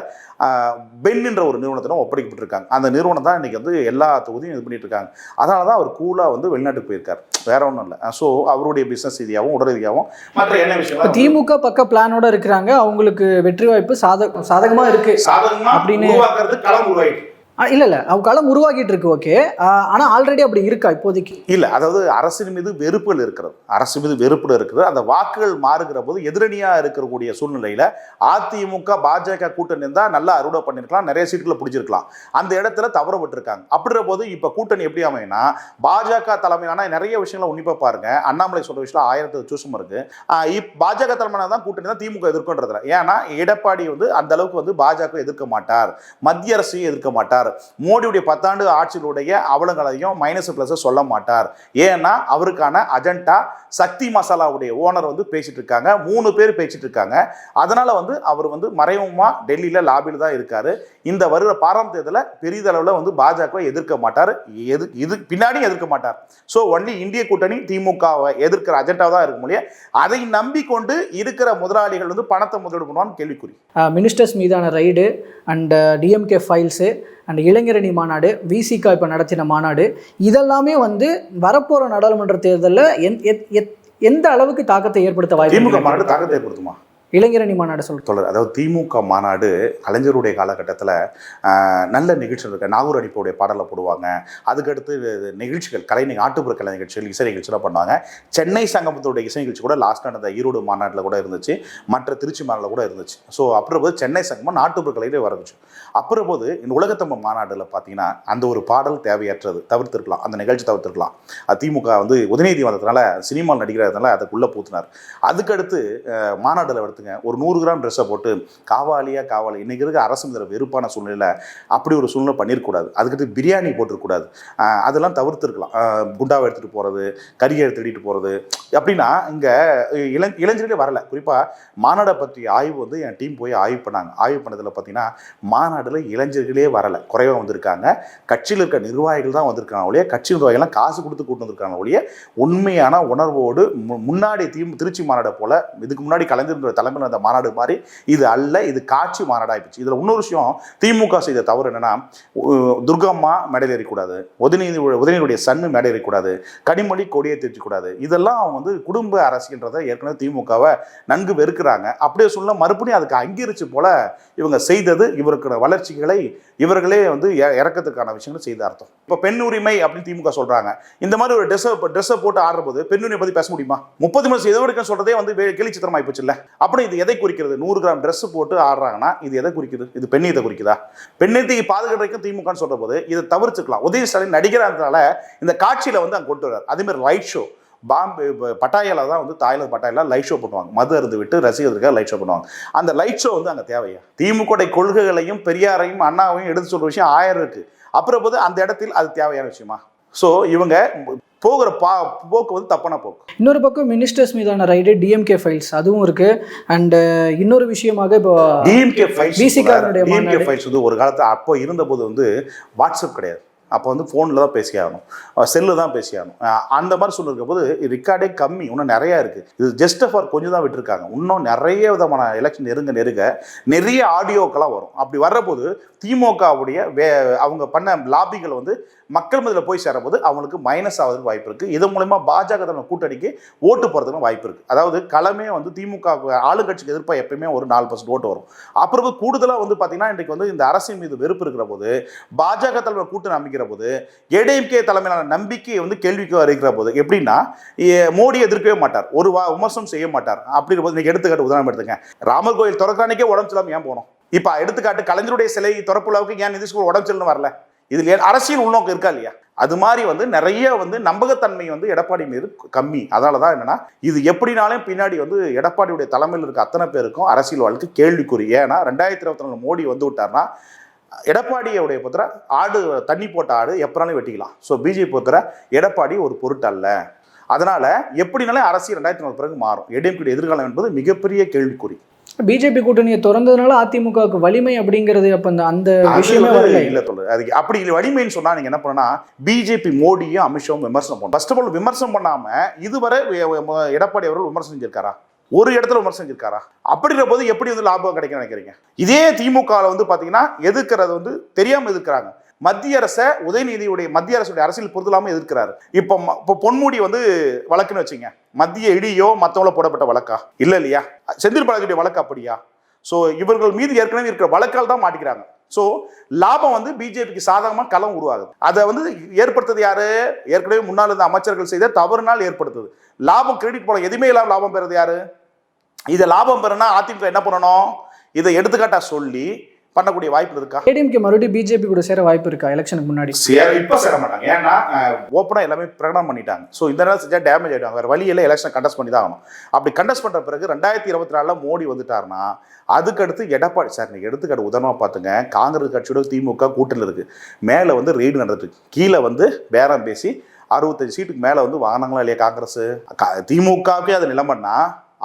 பென்ன்ற ஒரு நிறுவனத்திடம் ஒப்படைக்கப்பட்டிருக்காங்க. அந்த நிறுவனம் தான் இன்னைக்கு வந்து எல்லா தொகுதியும் இது பண்ணிட்டு இருக்காங்க. அதனால தான் அவர் கூலாக வந்து வெளிநாட்டுக்கு போயிருக்கார். வேற ஒன்றும் இல்லை. ஸோ அவருடைய பிஸ்னஸ் ரீதியாகவும் உடல் ரீதியாகவும் மற்ற என்ன விஷயம் திமுக பக்க பிளானோட இருக்கிறாங்க. அவங்களுக்கு வெற்றி வாய்ப்பு சாத சாதகமா இருக்கு. சாதகமா அப்படின்னு- களம் உருவாயிட்டு. இல்லை இல்லை. அவங்க களம் உருவாகிட்டு இருக்கு ஓகே ஆனால் ஆல்ரெடி அப்படி இருக்கா இப்போதைக்கு? இல்லை அதாவது அரசின் மீது வெறுப்புகள் இருக்கிறது. அரசு மீது வெறுப்புகள் இருக்கிறது அந்த வாக்குகள் மாறுகிற போது எதிரணியாக இருக்கக்கூடிய சூழ்நிலையில் அதிமுக பாஜக கூட்டணி இருந்தால் நல்லா அறுவடை பண்ணியிருக்கலாம் நிறைய சீட்டுகளை பிடிச்சிருக்கலாம். அந்த இடத்துல தவற விட்டுருக்காங்க. அப்படின்ற போது இப்போ கூட்டணி எப்படி அமையினா பாஜக தலைமையிலான நிறைய விஷயங்களை உன்னிப்பா பாருங்க. அண்ணாமலை சொல்கிற விஷயம் ஆயிரத்து சூசம் இருக்கு. இப் பாஜக தலைமையில தான் கூட்டணி தான் திமுக எதிர்க்கின்றதுல. ஏன்னா எடப்பாடி வந்து அந்த அளவுக்கு வந்து பாஜக எதிர்க்க மாட்டார். மத்திய அரசையும் எதிர்க்க மாட்டார். மோடியுடைய பத்தாண்டு ஆட்சியிலுடைய அவலங்களையும் மைனஸ் பிளஸ் சொல்ல மாட்டார். ஏன்னா அவருக்கான அஜெண்டா சக்தி மசாலாவுடைய ஓனர் வந்து பேசிட்டு இருக்காங்க. மூணு பேர் பேசிட்டு இருக்காங்க. அதனால வந்து அவர் வந்து மறைமுகமாக டெல்லியில லாபியில் தான் இருக்காரு. இந்த வருகிற பாராளுமன்ற தேர்தலில் பெரிதளவில் வந்து பாஜகவை எதிர்க்க மாட்டார். எது இது பின்னாடியும் எதிர்க்க மாட்டார். ஸோ ஒன்லி இந்திய கூட்டணி திமுகவை எதிர்க்கிற அஜெண்டா தான் இருக்க முடியும் அதை நம்பிக்கொண்டு இருக்கிற முதலாளிகள் வந்து பணத்தை முதலீடு பண்ணுவான்னு கேள்விக்குறி. மினிஸ்டர்ஸ் மீதான raid and DMK files and இளைஞரணி மாநாடு விசிகா இப்போ நடத்தின மாநாடு இதெல்லாமே வந்து வரப்போகிற நாடாளுமன்ற தேர்தலில் எந் எந்த அளவுக்கு தாக்கத்தை ஏற்படுத்த வாய்ப்பு திமுக இருக்கு? மாநாடு தாக்கத்தை ஏற்படுத்துமா இளைஞரணி மாநாடு சொல்ல தொடர் அதாவது திமுக மாநாடு கலைஞருடைய காலகட்டத்தில் நல்ல நிகழ்ச்சிகள் இருக்கு. நாகூர் அடிப்போடைய பாடலை போடுவாங்க. அதுக்கடுத்து நிகழ்ச்சிகள் கலை நாட்டுப்புற கலை நிகழ்ச்சிகள் இசை நிகழ்ச்சிலாம் பண்ணுவாங்க. சென்னை சங்கமத்தோடைய இசை நிகழ்ச்சி கூட லாஸ்ட் நடந்த ஈரோடு மாநாட்டில் கூட இருந்துச்சு. மற்ற திருச்சி மாநாட்டில் கூட இருந்துச்சு. ஸோ அப்புறம் போது சென்னை சங்கமம் நாட்டுப்புற கலையிலே வரந்துச்சு அப்புறம் போது இந்த உலகத்தம்ப மாநாட்டில் பார்த்தீங்கன்னா அந்த ஒரு பாடல் தேவையற்றது. தவிர்த்திருக்கலாம். அந்த நிகழ்ச்சி தவிர்த்திருக்கலாம். திமுக வந்து உதயநிதி வந்ததுனால சினிமாவில் நடிக்கிறதுனால அதுக்குள்ளே பூத்தினார். அதுக்கடுத்து மாநாட்டில் எடுத்து எடுத்துங்க ஒரு நூறு கிராம் ட்ரெஸ்ஸை போட்டு காவாலியா காவாலி இன்னைக்கு இருக்க அரசு இந்த வெறுப்பான சூழ்நிலை அப்படி ஒரு சூழ்நிலை பண்ணியிருக்கூடாது அதுக்கடுத்து பிரியாணி போட்டிருக்கூடாது அதெல்லாம் தவிர்த்துருக்கலாம். குண்டாவை எடுத்துகிட்டு போகிறது கறியை எடுத்துக்கிட்டு போகிறது அப்படின்னா இங்கே இள இளைஞர்களே வரல. குறிப்பாக மாநாடை பற்றி ஆய்வு வந்து என் டீம் போய் ஆய்வு பண்ணாங்க. ஆய்வு பண்ணதில் பார்த்தீங்கன்னா மாநாட்டில் இளைஞர்களே வரல. குறைவாக வந்திருக்காங்க. கட்சியில் இருக்க நிர்வாகிகள் தான் வந்திருக்காங்க ஒழிய கட்சி நிர்வாகிகள்லாம் காசு கொடுத்து கூட்டு வந்திருக்காங்க ஒழிய உண்மையான உணர்வோடு மு- முன்னாடி தீம் திருச்சி மாநாடை போல் இதுக்கு முன்னாடி கலைஞர் தலைமையில் அந்த மாநாடு மாதிரி இது அல்ல இது காட்சி மாநாடாகிடுச்சு இதில் இன்னொரு விஷயம் திமுக செய்த தவறு என்னன்னா துர்கம்மா மேடையில் ஏறக்கூடாது உதயநிதி உதயநிதியுடைய சன்னு மேடை ஏறக்கூடாது கனிமொழி கொடியை தெரிவிக்கக்கூடாது இதெல்லாம் அவங்க வந்து குடும்ப அரசியல்ன்றதை ஏற்கனவே திமுகவை நன்கு வெறுக்கிறாங்க. அப்படியே சொல்ல மறுபடியும் அதுக்கு அங்கீகரிச்சு போல இவங்க செய்தது இவருக்கான வளர்ச்சிகளை இவர்களே வந்து இறக்கத்துக்கான விஷயங்கள் செய்த அர்த்தம். இப்போ பெண் உரிமை அப்படின்னு திமுக சொல்றாங்க. இந்த மாதிரி ஒரு ட்ரெஸ்ஸை ட்ரெஸ்ஸை போட்டு ஆடுற போது பெண் உரிமை பற்றி பேச முடியுமா? முப்பது மாதம் எதோ வரைக்கும் சொல்றதே வந்து கேலி சித்திரம் ஆயிப்போச்சு இல்லை அப்படி இது எதை குறிக்கிறது? நூறு கிராம் ட்ரெஸ் போட்டு ஆடுறாங்கன்னா இது எதை குறிக்குது? இது பெண்ணியத்தை குறிக்குதா? பெண்ணியத்தை பாதுகாக்கிறதுக்கு திமுகன்னு சொல்ற போது இதை தவிர்த்துக்கலாம். உதய ஸ்டாலின் நடிகரான்றதால இந்த காட்சியில வந்து அங்கே கொண்டு வர்றார். அதேமாதிரி லைட் ஷோ பாம்பே ப- பட்டாயால தான் வந்து தாய்லாந்து பட்டாயில லைட் ஷோ பண்ணுவாங்க மது அருந்து விட்டு ரசிகர்களுக்காக லைட் ஷோ பண்ணுவாங்க. அந்த லைட் ஷோ வந்து அங்கே தேவையா? திமுக கொள்கைகளையும் பெரியாரையும் அண்ணாவையும் எடுத்து சொல்ற விஷயம் ஆயிரம் இருக்கு. அப்புறம் போது அந்த இடத்தில் அது தேவையான விஷயமா? ஸோ இவங்க போகிற பா போக்கு வந்து தப்பான போக்கு. இன்னொரு பக்கம் மினிஸ்டர்ஸ் மீதான ரைடு டிஎம்கே ஃபைல்ஸ் அதுவும் இருக்கு. அண்ட் இன்னொரு விஷயமாக இப்போ டிஎம்கே ஃபைல்ஸ் டிஎம்கே. ஃபைல்ஸ் வந்து ஒரு காலத்தில் அப்போ இருந்தபோது வந்து வாட்ஸ்அப் கிடையாது. அப்போ வந்து ஃபோனில் தான் பேசி ஆகணும். செல்லு தான் பேசி ஆகணும். அந்த மாதிரி சொல்லிருக்க போது ரெக்கார்டே கம்மி இன்னும் நிறையா இருக்குது இது ஜஸ்ட் ஃபார் கொஞ்சம் தான் விட்டுருக்காங்க. இன்னும் நிறைய விதமான எலெக்ஷன் நெருங்க நெருங்க நிறைய ஆடியோக்கெல்லாம் வரும். அப்படி வர்றபோது திமுகவுடைய வே அவங்க பண்ண லாபிகள் வந்து மக்கள் மதியில் போய் சேரும்போது அவங்களுக்கு மைனஸ் ஆகிறதுக்கு வாய்ப்பு இருக்குது இது மூலயமா பாஜக தலைமை கூட்டணிக்கு ஓட்டு போகிறதுக்கு வாய்ப்பு இருக்குது அதாவது களமே வந்து திமுக ஆளுங்கட்சிக்கு எதிர்ப்பாக எப்பயுமே ஒரு நாலு பர்சன்ட் ஓட்டு வரும். அப்புறம் கூடுதலாக வந்து பார்த்தீங்கன்னா இன்றைக்கு வந்து இந்த அரசின் மீது வெறுப்பு இருக்கிற போது பாஜக தலைமை கூட்டணி அமைக்கிற போது ஏடிஎம்கே தலைமையிலான நம்பிக்கை வந்து கேள்விக்கு வருகிற போது எப்படின்னா மோடி எதிர்க்கவே மாட்டார். ஒரு வா விமர்சனம் செய்ய மாட்டார். அப்படிங்கிற போது இன்னைக்கு எடுத்துக்காட்டு உதாரணம் எடுத்துங்க ராமர் கோயில் திறக்கிறானிக்கே உடம்பு சரியில்லாம ஏன் போனோம் இப்போ எடுத்துக்காட்டு கலைஞருடைய சிலை திறப்புலாவுக்கு ஏன் நிதிஷ்குமார் உடம்பு சரியில்லைன்னு வரல? இதில் ஏன் அரசியல் உள்நோக்கம் இருக்கா இல்லையா? அது மாதிரி வந்து நிறைய வந்து நம்பகத்தன்மை வந்து எடப்பாடி மீது கம்மி. அதனால தான் என்னன்னா இது எப்படினாலும் பின்னாடி வந்து எடப்பாடியுடைய தலைமையில் இருக்க அத்தனை பேருக்கும் அரசியல் வாழ்க்கை கேள்விக்குறி. ஏன்னா ரெண்டாயிரத்தி இருபத்தி நாலு மோடி வந்து விட்டார்னா எடப்பாடியுடைய புத்திர ஆடு தண்ணி போட்ட ஆடு எப்பனாலும் வெட்டிக்கலாம். ஸோ பிஜேபி புத்திர எடப்பாடி ஒரு பொருட்டல்ல. அதனால எப்படினாலும் அரசியல் ரெண்டாயிரத்தி நாலு பிறகு மாறும். ஏடிஎம்கே எதிர்காலம் என்பது மிகப்பெரிய கேள்விக்குறி. பிஜேபி கூட்டணியை திறந்ததுனால அதிமுகவுக்கு வலிமை அப்படிங்கிறது அப்ப அந்த அந்த விஷயமே வரல. இல்ல சொல்லுது அதுக்கு அப்படி வலிமைன்னு சொன்னா நீங்க என்ன பண்ணா பிஜேபி மோடியும் அமித்ஷாவும் விமர்சனம் பண்ணும் ஃபர்ஸ்ட் ஆஃப் ஆல் விமர்சனம் பண்ணாம இதுவரை எடப்பாடி அவர்கள் விமர்சனம் செஞ்சிருக்காரா? ஒரு இடத்துல விமர்சனம் செஞ்சிருக்காரா? அப்படிங்கிற போது எப்படி வந்து லாபம் கிடைக்கும் நினைக்கிறீங்க? இதே திமுக ல வந்து பாத்தீங்கன்னா எதிர்க்கிறது வந்து தெரியாம எதிர்க்கிறாங்க. மத்திய அரசை உதயநிதியுடைய மத்திய அரசுடைய அரசியல் பொருத்தலாம எதிர்க்கிறாரு. இப்போ இப்போ பொன்முடி வந்து வழக்குன்னு வச்சுங்க. மத்திய இடியோ மற்றவங்கள போடப்பட்ட வழக்கா? இல்லை இல்லையா? செந்தில் பாலாஜியுடைய வழக்கு அப்படியா? ஸோ இவர்கள் மீது ஏற்கனவே இருக்கிற வழக்கால் தான் மாட்டிக்கிறாங்க. ஸோ லாபம் வந்து பிஜேபிக்கு சாதகமாக களம் உருவாகுது. அதை வந்து ஏற்படுத்தது யாரு? ஏற்கனவே முன்னால் இருந்த அமைச்சர்கள் செய்த தவறுனால் ஏற்படுத்துது. லாபம் கிரெடிட் போல எதுவுமே இல்லாமல் லாபம் பெறது யாரு? இதை லாபம் பெறனா அதிமுக என்ன பண்ணணும்? இதை எடுத்துக்காட்டா சொல்லி பண்ணக்கூடிய வாய்ப்பு இருக்கா? ஏடிஎம்கே மறுபடியும் பிஜேபி கூட சேர வாய்ப்பு இருக்கா எலெக்ஷனுக்கு முன்னாடி? சேர இப்போ சேர மாட்டாங்க. ஏன்னா ஓப்பனாக எல்லாமே பிரகடனம் பண்ணிட்டாங்க. ஸோ இந்த நேரம் செஞ்சால் டேமேஜ் ஆகிடுவாங்க வேறு வழியில் எலெக்ஷன் கண்டஸ்ட் பண்ணி தான் ஆகணும். அப்படி கண்டஸ்ட் பண்ணுற பிறகு ரெண்டாயிரத்தி இருபத்தி நாலில் மோடி வந்துட்டாருன்னா அதுக்கடுத்து எடப்பாடி சார் நீங்கள் எடுத்துக்காட்டு உதாரணமாக பார்த்துங்க. காங்கிரஸ் கட்சியோட திமுக கூட்டணியில் இருக்குது மேலே வந்து ரெய்டு நடந்துட்டு. கீழே வந்து பேரம் பேசி அறுபத்தஞ்சு சீட்டுக்கு மேலே வந்து வாங்கினாங்களா இல்லையா காங்கிரஸ்? திமுகவுக்கே அது நிலைமைன்னா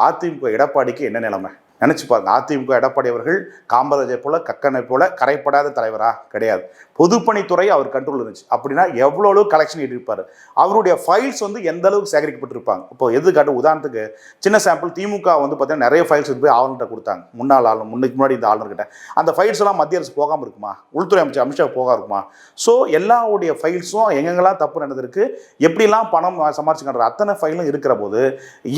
அதிமுக எடப்பாடிக்கு என்ன நிலைமை? நினச்சி பாருங்கள் அதிமுக எடப்பாடி அவர்கள் காமராஜை போல கக்கனை போல கரைப்படாத தலைவரா? கிடையாது. பொதுப்பணித்துறை அவர் கண்ட்ரோல் இருந்துச்சு. அப்படின்னா எவ்வளோ அளவு கலெக்ஷன் இருப்பார் அவருடைய ஃபைல்ஸ் வந்து எந்த அளவுக்கு சேகரிக்கப்பட்டிருப்பாங்க? இப்போ எது காட்டு உதாரணத்துக்கு சின்ன சாம்பிள் திமுக வந்து பார்த்தீங்கன்னா நிறைய ஃபைல்ஸ் எடுத்து போய் ஆளுநர்கிட்ட கொடுத்தாங்க. முன்னாள் ஆளுநர் முன்னுக்கு முன்னாடி இந்த ஆளுநர்கிட்ட. அந்த ஃபைல்ஸ் எல்லாம் மத்திய அரசு போகாமல் இருக்குமா? உள்துறை அமைச்சர் அமித்ஷா போகாம இருக்குமா? ஸோ எல்லாவுடைய ஃபைல்ஸும் எங்கெங்கெல்லாம் தப்பு நடந்திருக்கு? எப்படிலாம் பணம் சமாளிச்சுக்கிற அத்தனை ஃபைலும் இருக்கிற போது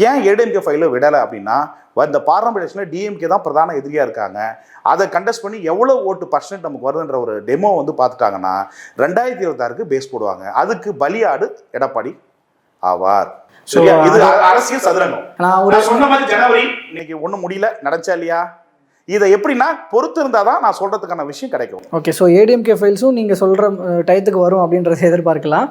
ஏன் ஏடிஎம்கே ஃபைலும் விடலை அப்படின்னா இந்த பார்லமெண்ட் எலெக்ஷனில் டிஎம்கே தான் பிரதான எதிரியாக இருக்காங்க. அதை கண்டெஸ்ட் பண்ணி எவ்வளோ ஓட்டு பர்சன்ட் நமக்கு வருதுன்ற ஒரு டெமோ வந்து பார்த்துட்டாங்கன்னா ரெண்டாயிரத்தி இருபத்தாறுக்கு பேஸ் போடுவாங்க. அதுக்கு பலியாடு எடப்பாடி ஆவார். சரியா? இது அ- அரசியல் சதுரங்கம். நான் சொன்ன மாதிரி ஜனவரி இன்னைக்கு ஒன்றும் முடியல. நடந்துச்சா இல்லையா? இதை எப்படின்னா பொறுத்து இருந்தால் தான் நான் சொல்றதுக்கான விஷயம் கிடைக்கும். ஓகே ஸோ ஏடிஎம்கே ஃபைல்ஸும் நீங்கள் சொல்கிற டயத்துக்கு வரும் அப்படின்றத எதிர்பார்க்கலாம்.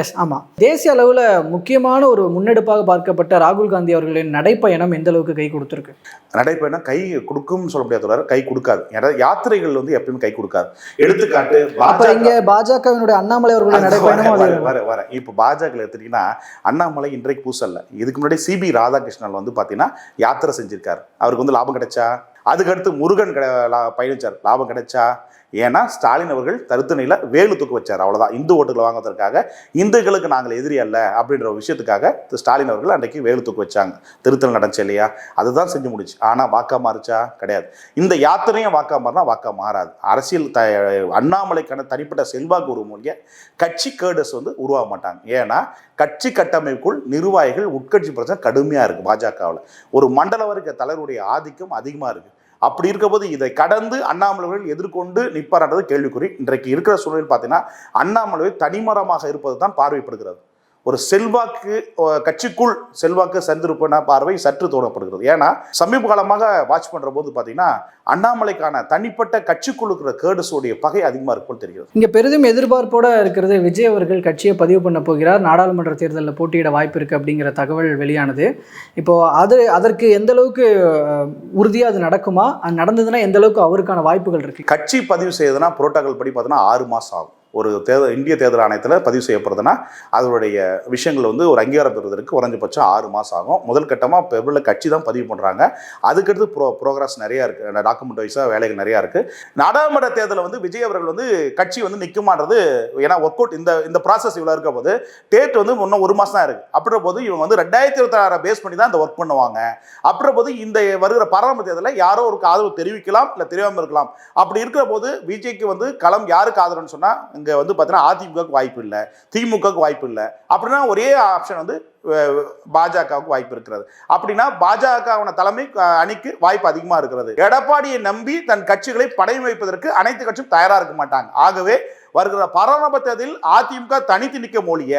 எஸ் ஆமாம் தேசிய அளவில் முக்கியமான ஒரு முன்னெடுப்பாக பார்க்கப்பட்ட ராகுல் காந்தி அவர்களின் நடைப்பயணம் எந்த அளவுக்கு கை கொடுத்துருக்கு? நடைப்பயணம் கை கொடுக்கும்னு சொல்ல முடியாது கை கொடுக்காது. யாத்திரைகள் வந்து எப்பயுமே கை கொடுக்காது. எடுத்துக்காட்டு அப்போ இங்கே பாஜகவினுடைய அண்ணாமலை அவர்களுடைய வர, வர, வர. இப்போ பாஜக எடுத்துட்டீங்கன்னா அண்ணாமலை இன்றைக்கு பூசல்ல. இதுக்கு முன்னாடி சிபி ராதாகிருஷ்ணன் வந்து பார்த்தீங்கன்னா யாத்திரை செஞ்சிருக்காரு. அவருக்கு வந்து லாபம் கிடைச்சா? அதுக்கடுத்து முருகன் கிட லா- பயணிச்சார். லாபம் கிடைச்சா? ஏன்னா ஸ்டாலின் அவர்கள் தருத்தணையில் வேலு தூக்கு வச்சார். அவ்வளோதான் இந்து ஓட்டுகளை வாங்குவதற்காக இந்துக்களுக்கு நாங்கள் எதிரி அல்ல அப்படின்ற ஒரு விஷயத்துக்காக ஸ்டாலின் அவர்கள் அன்றைக்கு வேலு தூக்கு வச்சாங்க. திருத்தல் நடந்துச்சு இல்லையா? அதுதான் செஞ்சு முடிச்சு. ஆனால் வாக்கா மாறுச்சா? கிடையாது. இந்த யாத்திரையும் வாக்கா மாறினா வாக்கா மாறாது. அரசியல் த அண்ணாமலைக்கான தனிப்பட்ட செல்வாக்கு உருவமொழிய கட்சி கேடர்ஸ் வந்து உருவாக மாட்டாங்க. ஏன்னா கட்சி கட்டமைப்புக்குள் நிர்வாகிகள் உட்கட்சி பிரச்சனை கடுமையாக இருக்குது பாஜகவில். ஒரு மண்டல வர்க்க தலைவருடைய ஆதிக்கம் அதிகமாக இருக்குது அப்படி இருக்கும்போது இதை கடந்து அண்ணாமலைகள் எதிர்கொண்டு நிற்பார்ன்றது கேள்விக்குறி. இன்றைக்கு இருக்கிற சூழலில் பார்த்தீங்கன்னா அண்ணாமலை தனிமரமாக இருப்பது தான் பார்வைப்படுகிறது. ஒரு செல்வாக்கு கட்சிக்குள் செல்வாக்கு சென்றிருப்பன பார்வை சற்று தோணப்படுகிறது. ஏன்னா சமீப காலமாக வாட்ச் பண்ற போது பார்த்தீங்கன்னா அண்ணாமலைக்கான தனிப்பட்ட கட்சிக்குள் இருக்கிற கேர்டஸோடைய பகை அதிகமாக இருக்கும் தெரிகிறது. இங்கே பெரிதும் எதிர்பார்ப்போட இருக்கிறது விஜய் அவர்கள் கட்சியை பதிவு பண்ண போகிறார். நாடாளுமன்ற தேர்தலில் போட்டியிட வாய்ப்பு இருக்குது அப்படிங்கிற தகவல் வெளியானது. இப்போ அது அதற்கு எந்த அளவுக்கு உறுதியாக அது நடக்குமா? அது நடந்ததுன்னா எந்த அளவுக்கு அவருக்கான வாய்ப்புகள் இருக்கு? கட்சி பதிவு செய்யுதுன்னா புரோட்டோகால் படி பார்த்தோன்னா ஆறு மாதம் ஆகும். ஒரு தேர்தல் இந்திய தேர்தல் ஆணையத்தில் பதிவு செய்யப்படுறதுன்னா அதனுடைய விஷயங்கள் வந்து ஒரு அங்கீகாரம் பெறுவதற்கு குறைஞ்சபட்சம் ஆறு மாதம் ஆகும். முதல் கட்டமாக பெருவில் கட்சி தான் பதிவு பண்ணுறாங்க அதுக்கடுத்து ப்ரோ ப்ரோக்ரஸ் நிறையா இருக்குது டாக்குமெண்ட் வைஸாக வேலைகள் நிறையா இருக்குது நாடாளுமன்ற தேர்தலில் வந்து விஜய் அவர்கள் வந்து கட்சி வந்து நிற்குமான்றது ஏன்னா ஒர்க் அவுட் இந்த இந்த ப்ராசஸ் இவ்வளோ இருக்க போது டேட் வந்து இன்னும் ஒரு மாதம் தான் இருக்குது அப்படின்ற போது இவங்க வந்து ரெண்டாயிரத்தி இருபத்தாறு பேஸ் பண்ணி தான் இந்த ஒர்க் பண்ணுவாங்க. அப்படின்ற போது இந்த வருகிற பாராளுமன்ற தேர்தலில் யாரோ ஒரு ஆதரவு தெரிவிக்கலாம் இல்லை தெரியாமல் இருக்கலாம். அப்படி இருக்கிற போது விஜய்க்கு வந்து களம் யாருக்கு ஆதரவுன்னு சொன்னால் இங்கே வந்து பார்த்தீங்கன்னா அதிமுகவுக்கு வாய்ப்பு இல்லை திமுகவுக்கு வாய்ப்பு இல்லை. அப்படின்னா ஒரே ஆப்ஷன் வந்து பாஜகவுக்கு வாய்ப்பு இருக்கிறது. அப்படின்னா பாஜகவின தலைமை அணிக்கு வாய்ப்பு அதிகமாக இருக்கிறது. எடப்பாடியை நம்பி தன் கட்சிகளை படையம் வைப்பதற்கு அனைத்து கட்சியும் தயாராக இருக்க மாட்டாங்க. ஆகவே வருகிற பாராளுமன்ற தேர்தலில் அதிமுக தனித்து நிற்க மொழிய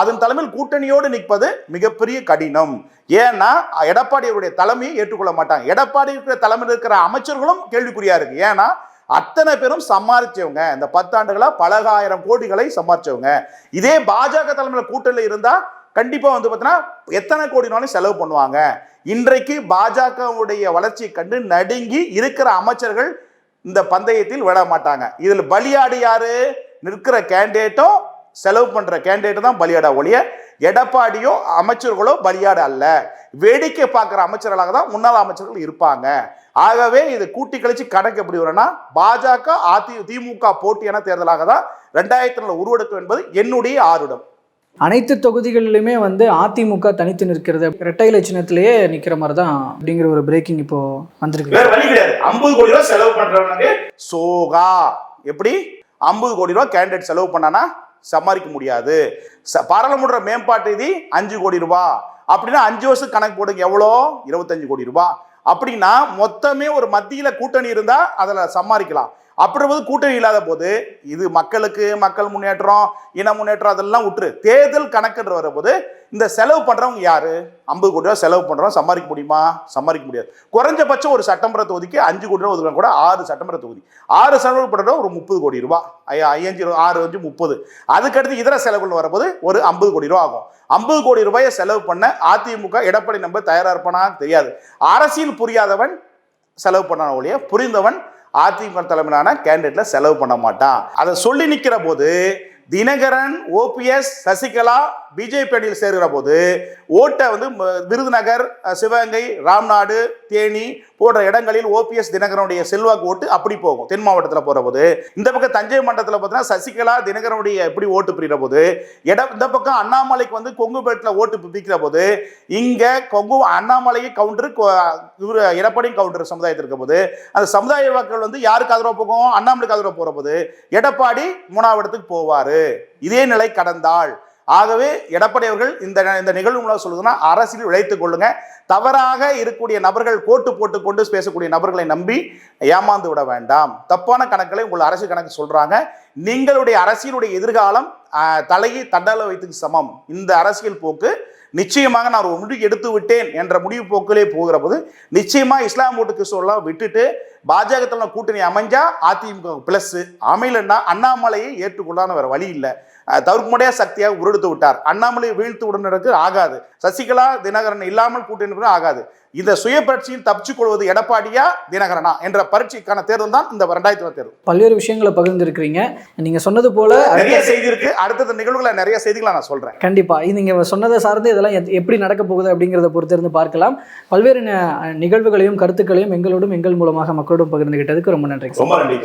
அதன் தலைமையில் கூட்டணியோடு நிற்பது மிகப்பெரிய கடினம். ஏன்னா எடப்பாடியுடைய தலைமையை ஏற்றுக்கொள்ள மாட்டாங்க. எடப்பாடி இருக்கிற தலைமையில் இருக்கிற அமைச்சர்களும் கேள்விக்குறியா இருக்கு. ஏன்னா அத்தனை பேரும் சம்பாதிச்சவங்க இந்த பத்தாண்டுகளா பலகாயிரம் கோடிகளை சம்பாதிச்சவங்க இதே பாஜக தலைமையில் கூட்டணியில் இருந்தா கண்டிப்பா வந்து பார்த்தீங்கன்னா எத்தனை கோடினாலும் செலவு பண்ணுவாங்க. இன்றைக்கு பாஜகவுடைய வளர்ச்சியை கண்டு நடுங்கி இருக்கிற அமைச்சர்கள் இந்த பந்தயத்தில் விட மாட்டாங்க. இதில் பலியாடு யாரு? நிற்கிற கேண்டிடேட்டும் செலவு பண்ற கேண்டிடேட் தான் பலியாடா ஒழிய எடப்பாடியோ அமைச்சர்களோ பலியாடு அல்ல. வேடிக்கை பார்க்குற அமைச்சர்களாக தான் முன்னாள் அமைச்சர்கள் இருப்பாங்க. ஆகவே இது கூட்டி கழிச்சு கணக்கு எப்படி வரும்னா பாஜக அதி திமுக போட்டியான தேர்தலாக தான் ரெண்டாயிரத்தி நாலு உருவெடுக்கும் என்பது என்னுடைய ஆருடம் அனைத்து தொகுதிகளிலுமே வந்து அதிமுக தனித்து நிற்கிறது. இரட்டை இலை சின்னத்திலேயே நிற்கிற மாதிரி தான் அப்படிங்கிற ஒரு பிரேக்கிங் இப்போ வந்திருக்கு. வேற வழி கிடையாது. ஐம்பது கோடி ரூபாய் செலவு பண்றவனுக்கு சோகா. எப்படி? ஐம்பது கோடி ரூபாய் கேண்டிடேட் செலவு பண்ணானா சமாளிக்க முடியாது. ச- பாராளுமன்ற மேம்பாட்டு நிதி அஞ்சு கோடி ரூபாய் அப்படின்னா அஞ்சு வருஷம் கணக்கு போடுங்க. எவ்வளோ? இருபத்தஞ்சு கோடி ரூபாய் அப்படின்னா மொத்தமே ஒரு மத்தியில் கூட்டணி இருந்தால் அதில் சம்மாரிக்கலாம். அப்படி போது கூட்டணி இல்லாத போது இது மக்களுக்கு மக்கள் முன்னேற்றம் இன முன்னேற்றம் அதெல்லாம் விட்டுரு தேர்தல் கணக்குன்ற வரும்போது இந்த செலவு பண்ணுறவங்க யார்? ஐம்பது கோடி ரூபா செலவு பண்ணுறோம் சம்பாதிக்க முடியுமா? சம்பாதிக்க முடியாது. குறைஞ்சபட்சம் ஒரு சட்டமன்ற தொகுதிக்கு அஞ்சு கோடி ரூபா ஒதுக்கினா கூட ஆறு சட்டமன்ற தொகுதி. ஆறு செலவு பண்ணுறோம் ஒரு முப்பது கோடி ரூபாய் ஐ- ஐயஞ்சு ஆறு அஞ்சு முப்பது. அதுக்கடுத்து இதர செலவுகள் வரும்போது ஒரு ஐம்பது கோடி ரூபா ஆகும். ஐம்பது கோடி ரூபாயை செலவு பண்ண அதிமுக எடப்பாடி நம்ம தயாரா இருப்பானா? தெரியாது. அரசியல் புரியாதவன் செலவு பண்ணான ஒழிய புரிந்தவன் அதிமுக தலைமையிலான கேண்டிடேட்ல செலவு பண்ண மாட்டான். அதை சொல்லி நிற்கிற போது தினகரன் ஓபிஎஸ் சசிகலா பிஜேபி அணியில் சேர்கிற போது ஓட்டை வந்து ம- விருதுநகர் சிவகங்கை ராம்நாடு தேனி போன்ற இடங்களில் ஓபிஎஸ் தினகரனுடைய செல்வாக்கு ஓட்டு அப்படி போகும். தென் மாவட்டத்தில் போகிற போது இந்த பக்கம் தஞ்சை மண்டலத்தில் பார்த்தீங்கன்னா சசிகலா தினகரனுடைய எப்படி ஓட்டு பிரிகிற போது இட இந்த பக்கம் அண்ணாமலைக்கு வந்து கொங்குபேட்டில் ஓட்டு பிரிக்கிற போது இங்கே கொங்கு அண்ணாமலைக்கு கவுண்டர் இவர் எடப்பாடி கவுண்டர் சமுதாயத்தில் இருக்க போது அந்த சமுதாய வாக்குகள் வந்து யாருக்கு ஆதரவு போகும்? அண்ணாமலைக்கு ஆதரவு போகிற போது எடப்பாடி மூணாவது இடத்துக்கு போவார். இதே நிலை கடந்தால் ஆகவே எடப்பாடி அவர்கள் இந்த இந்த நிகழ்வு மூலம் சொல்லுதுன்னா அரசியல் உழைத்துக் கொள்ளுங்க. தவறாக இருக்கக்கூடிய நபர்கள் கோட்டு போட்டுக்கொண்டு பேசக்கூடிய நபர்களை நம்பி ஏமாந்து விட வேண்டாம். தப்பான கணக்குகளை உங்கள் அரசியல் கணக்கு சொல்றாங்க. நீங்களுடைய அரசியலுடைய எதிர்காலம் தலையை தண்டால வைத்துக்கு சமம். இந்த அரசியல் போக்கு நிச்சயமாக நான் ஒரு முடிவு எடுத்து விட்டேன் என்ற முடிவு போக்கிலே போகிற போது நிச்சயமா இஸ்லாம் ஓட்டுக்கு சொல்ல விட்டுட்டு பாஜக கூட்டணி அமைஞ்சா அதிமுக பிளஸ் அமையலன்னா அண்ணாமலையை ஏற்றுக்கொள்ளான வேற வழி இல்லை. தவிர்க்க முடியாத சக்தியாக உருடுத்து விட்டார். அண்ணாமலை வீழ்த்து உடனடிக்கு ஆகாது. சசிகலா தினகரன் இல்லாமல் கூட்டணி ஆகாது. இந்த சுய பரீட்சையில் தப்பிச்சுக் கொள்வது எடப்பாடியா தினகரனா என்ற பரீட்சைக்கான தேர்தல் தான் இந்த ரெண்டாயிரத்தி தேர்தல் பல்வேறு விஷயங்களை பகிர்ந்திருக்கிறீங்க. நீங்க சொன்னது போல நிறைய செய்தி இருக்கு. அடுத்தடுத்த நிகழ்வுகளை நிறைய செய்திகளை நான் சொல்றேன். கண்டிப்பா. இது நீங்க சொன்னதை சார்ந்து இதெல்லாம் எத்- எப்படி நடக்க போகுது அப்படிங்கிறத பொறுத்திருந்து பார்க்கலாம். பல்வேறு நிகழ்வுகளையும் கருத்துக்களையும் எங்களோடும் எங்கள் மூலமாக மக்களோடும் பகிர்ந்துகிட்டதுக்கு ரொம்ப நன்றி. ரொம்ப நன்றி